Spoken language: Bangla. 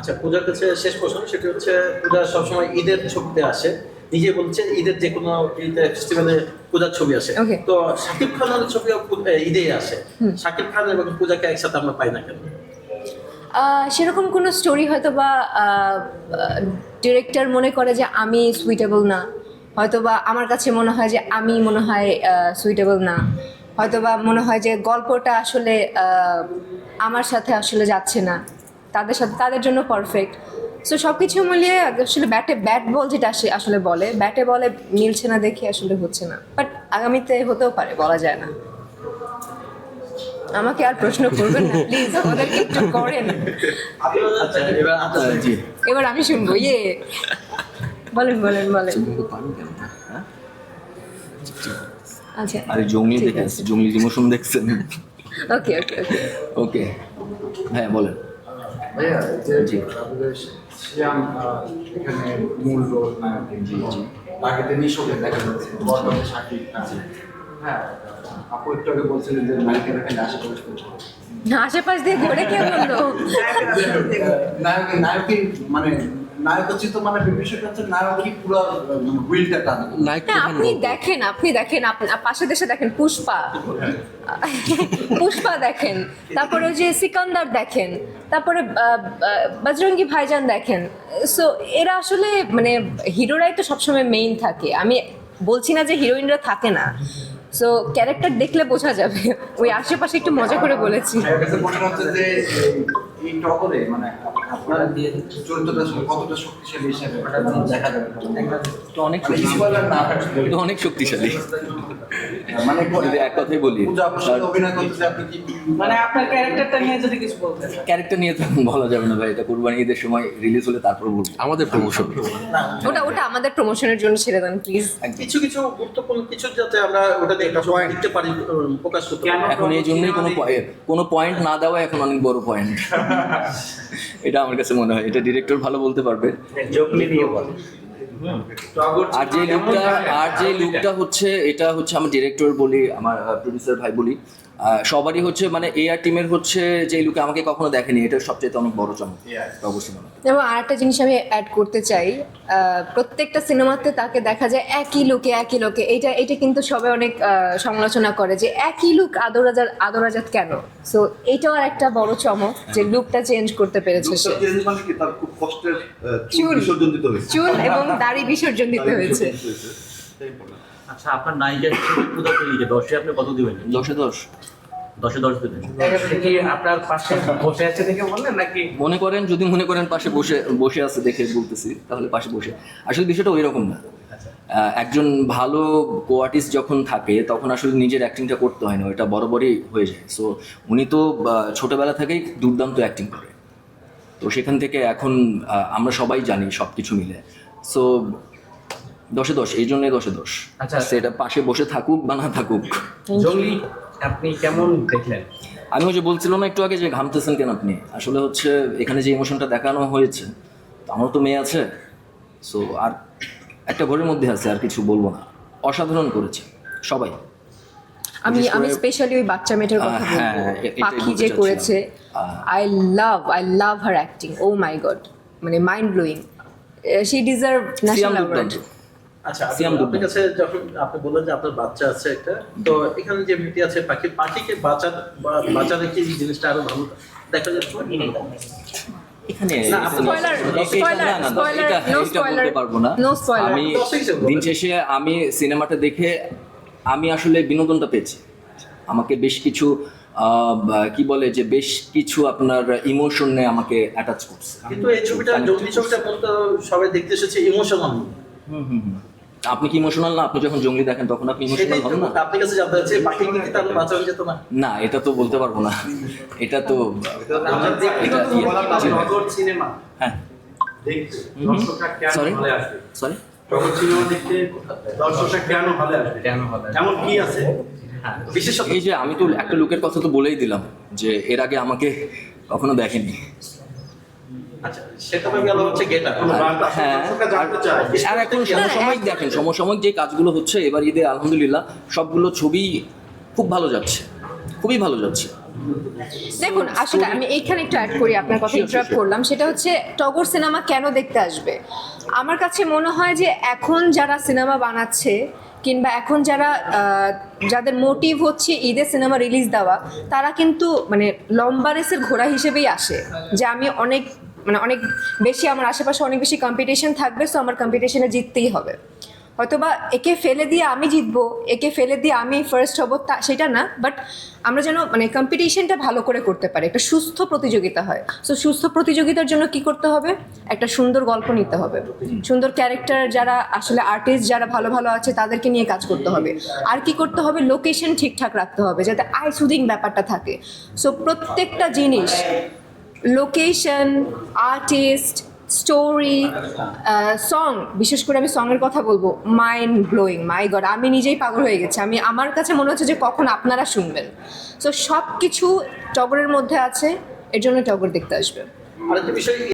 আচ্ছা পূজার কাছে শেষ প্রশ্ন সেটি হচ্ছে পূজা সবসময় ঈদের ছবিতে আসে। নিজে বলছে ঈদের যে কোনো ঈদের ফেস্টিভ্যালে পূজার ছবি আসে. তো শাকিব খানের ছবি ঈদেই আসে। শাকিব খান এবং পূজাকে একসাথে আমরা পাই না কেন? সেরকম কোনো স্টোরি হয়তো বা ডিরেক্টর মনে করে যে আমি সুইটেবল না। হয়তো বা আমার কাছে মনে হয় যে আমি মনে হয় সুইটেবল না। হয়তো বা মনে হয় যে গল্পটা আসলে আমার সাথে আসলে যাচ্ছে না। তাদের সাথে তাদের জন্য পারফেক্ট সো সব কিছু মিলিয়ে আসলে ব্যাটে ব্যাট বল যেটা আসে- আসলে বলে ব্যাটে বলে মিলছে না দেখে আসলে হচ্ছে না। বাট আগামীতে হতেও পারে বলা যায় না। আমাকে আর প্রশ্ন করবেন না প্লিজ ওদেরকে একটু করেন। আচ্ছা এবার আচ্ছা জি। এবার আমি শুনব ইয়ে। বলেন বলেন বলেন। হ্যাঁ? আচ্ছা। আরে জঙ্গলি ঠিক দেখে আছে। জঙ্গলি ইমোশন দেখছেন। ওকে ওকে ওকে ওকে হ্যাঁ বলেন। ভাইয়া যে আমাদের শ্যাম এখানে মূল রোল নায়ক জি জি বাকিতে নিশোকে দেখা যাচ্ছে বর্তমানে সাকিব আছে হ্যাঁ আপু একটু আগে বলছিলেন যে নায়কের এখানে আশেপাশে আশেপাশ দিয়ে ঘুরে কেউ বলল নায়ক নায়কের মানে মানে বিষয়টা হচ্ছে নায়কই পুরো মানে হুইলটা টানে। নায়ক আপনি দেখেন আপনি দেখেন আপনি- পাশে দেশে দেখেন পুষ্পা। পুষ্পা দেখেন তারপরে ওই যে সিকান্দার দেখেন তারপরে বজরঙ্গি ভাইজান দেখেন। সো এরা আসলে মানে হিরোরাই তো সবসময় মেইন থাকে। আমি বলছি না যে হিরোইনরা থাকে না। সো ক্যারেক্টার দেখলে বোঝা যাবে। ওই আশেপাশে একটু মজা করে বলেছি। মনে এই- টকরে মানে আপনার চরিত্রটা কতটা শক্তিশালী হিসাবে দেখা যাবে? এটা অনেক শক্তিশালী না অনেক শক্তিশালী। মানে যদি এক কথাই বলি পূজা আপনার সাথে অভিনয় করতে আপনি কি মানে আপনার ক্যারেক্টারটা নিয়ে যদি কিছু বলতেন ক্যারেক্টার নিয়ে তো বলা যাবে না ভাই এটা কুরবানি ঈদের সময় রিলিজ হলে তারপর বলব। আমাদের প্রমোশন ওটা ওটা আমাদের প্রমোশনের জন্য ছেড়ে দেন প্লিজ কিছু কিছু গুরুত্বপূর্ণ কিছু যাতে আমরা ওটা দিতে পারি প্রকাশ করতে পারি। এখন এই জন্যই কোনো কোনো পয়েন্ট না দেওয়া এখন অনেক বড় পয়েন্ট এটা আমার কাছে মনে হয় এটা ডিরেক্টর ভালো বলতে পারবে। নিয়ে বল। আর যে লুকটা আর যে লুকটা হচ্ছে, এটা হচ্ছে আমার ডিরেক্টর বলি, আমার প্রডিউসার ভাই বলি। সবারই হচ্ছে মানে এআর টিমের হচ্ছে যে লুকে আমাকে কখনো দেখেনি এটা সবচেয়ে অনেক বড় চমক অবশ্যই মনে হয়। এবং আরেকটা জিনিস আমি অ্যাড করতে চাই আহ, প্রত্যেকটা সিনেমাতে তাকে দেখা যায় একই লুকে একই লোকে এটা এটা কিন্তু সবাই অনেক আহ, সমালোচনা করে যে একই লুক আদরাজাত আদরাজাত কেন? সো এটাও আর একটা বড় চমক যে লুকটা চেঞ্জ করতে পেরেছে সে। মানে কি? তার খুব কষ্টের আহ, চুল। বিসর্জন দিতে হয়েছে। চুল এবং দাড়ি বিসর্জন দিতে হয়েছে। আচ্ছা আপনার নায়িকা হিসেবে পূজা তৈরিকে দশে আপনি কত দিবেন? দশে দশ। দশে দশ দেবেন? কি আপনার পাশে বসে আছে দেখে বললেন নাকি? মনে করেন যদি মনে করেন পাশে বসে বসে আছে দেখে বলতেছি তাহলে পাশে বসে। আসলে বিষয়টা ওই রকম না একজন ভালো কো আর্টিস্ট যখন থাকে তখন আসলে নিজের অ্যাক্টিংটা করতে হয় না ওটা বরাবরই হয়ে যায়। সো উনি তো ছোটবেলা থেকেই দুর্দান্ত অ্যাক্টিং করে। তো সেখান থেকে এখন আমরা সবাই জানি সব কিছু মিলে। সো দশে দশ এই জন্যই দশে দশ। আচ্ছা। সেটা পাশে বসে থাকুক বা না থাকুক। জঙ্গলি আপনি কেমন দেখলেন? আমি ওই যে বলছিলাম না একটু আগে যে ঘামতেছেন কেন আপনি? আসলে হচ্ছে এখানে যে ইমোশনটা দেখানো হয়েছে আমার তো মেয়ে আছে। সো আর একটা ঘরের মধ্যে আছে আর কিছু বলব না। অসাধারণ করেছে সবাই। আমি আমি স্পেশালি ওই বাচ্চা মেয়েটার কথা হ্যাঁ, বলব। পাখি যে করেছে I love I love her acting oh my god মানে mind blowing she deserve national award আচ্ছা সিয়াম আপনার কাছে যখন আপনি বললেন যে আপনার বাচ্চা আছে একটা তো এখানে যে মেয়েটি আছে পাখি পাখিকে বাঁচার বা- বাঁচালে এই জিনিসটা আরও ভালো দেখা যাচ্ছে এখানে না, আপনি- Spoiler, এ- এটা- spoiler, না, না, না, spoiler, এটা no এটা spoiler, বলতে পারব না। no spoiler. আমি দিন শেষে আমি সিনেমাটা দেখে আমি আসলে বিনোদনটা পেয়েছি। আমাকে বেশ কিছু আহ, কি বলে যে বেশ কিছু আপনার ইমোশনে আমাকে অ্যাটাচ করছে। কিন্তু এই ছবিটা ছবিটা বলতে সবাই দেখতে এসেছে ইমোশনাল। আপনি কি ইমোশনাল না? আপনি যখন জঙ্গলি দেখেন তখন আপনি ইমোশনাল হন না? আপনার কাছে জানতে চাচ্ছি পাখি কি তাহলে বাঁচানো যেত না। না এটা তো বলতে পারব না। এটা তো এটা- ইয়ে- নগর সিনেমা হ্যাঁ। দেখতে দর্শকরা কেন সরি সরি জগৎ সিনেমা দেখতে দর্শকরা কেন ভালো আসবে কেন ভালো এমন কি আছে? বিশেষত এই যে আমি তো একটা লুকের কথা তো বলেই দিলাম যে এর আগে আমাকে কখনো দেখেনি। আর এখন সমসাময়িক দেখেন সমসাময়িক যে কাজগুলো হচ্ছে এবার ঈদে আলহামদুলিল্লাহ সবগুলো ছবি খুব ভালো যাচ্ছে। খুবই ভালো যাচ্ছে। দেখুন আসলে আমি এইখানে একটু অ্যাড করি আপনার কথা ইন্টারাপ্ট করলাম। সেটা হচ্ছে টগর সিনেমা কেন দেখতে আসবে? আমার কাছে মনে হয় যে এখন যারা সিনেমা বানাচ্ছে কিংবা এখন যারা আহ, যাদের মোটিভ হচ্ছে ঈদের সিনেমা রিলিজ দেওয়া তারা কিন্তু মানে লম্বা রেসের ঘোড়া হিসেবেই আসে। যে আমি অনেক মানে অনেক বেশি আমার আশেপাশে অনেক বেশি কম্পিটিশন থাকবে সো আমার কম্পিটিশনে জিততেই হবে। হয়তোবা একে ফেলে দিয়ে আমি জিতবো, একে ফেলে দিয়ে আমি ফার্স্ট হব, তা সেটা না বাট আমরা যেন মানে কম্পিটিশনটা ভালো করে করতে পারি। একটা সুস্থ প্রতিযোগিতা হয়। সো সুস্থ প্রতিযোগিতার জন্য কি করতে হবে? একটা সুন্দর গল্প নিতে হবে। সুন্দর ক্যারেক্টার যারা, আসলে আর্টিস্ট যারা ভালো ভালো আছে, তাদেরকে নিয়ে কাজ করতে হবে। আর কি করতে হবে? লোকেশন ঠিকঠাক রাখতে হবে, যাতে আই সুদিং ব্যাপারটা থাকে। সো প্রত্যেকটা জিনিস লোকেশন আর্টিস্ট স্টোরি সং বিশেষ করে আমি সঙের কথা বলব মাইন্ড ব্লোয়িং মাই গড আমি নিজেই পাগল হয়ে গেছি। আমি, আমার কাছে মনে হচ্ছে যে কখন আপনারা শুনবেন। সো সব কিছু টগরের মধ্যে আছে, এর জন্য টগর দেখতে আসবে।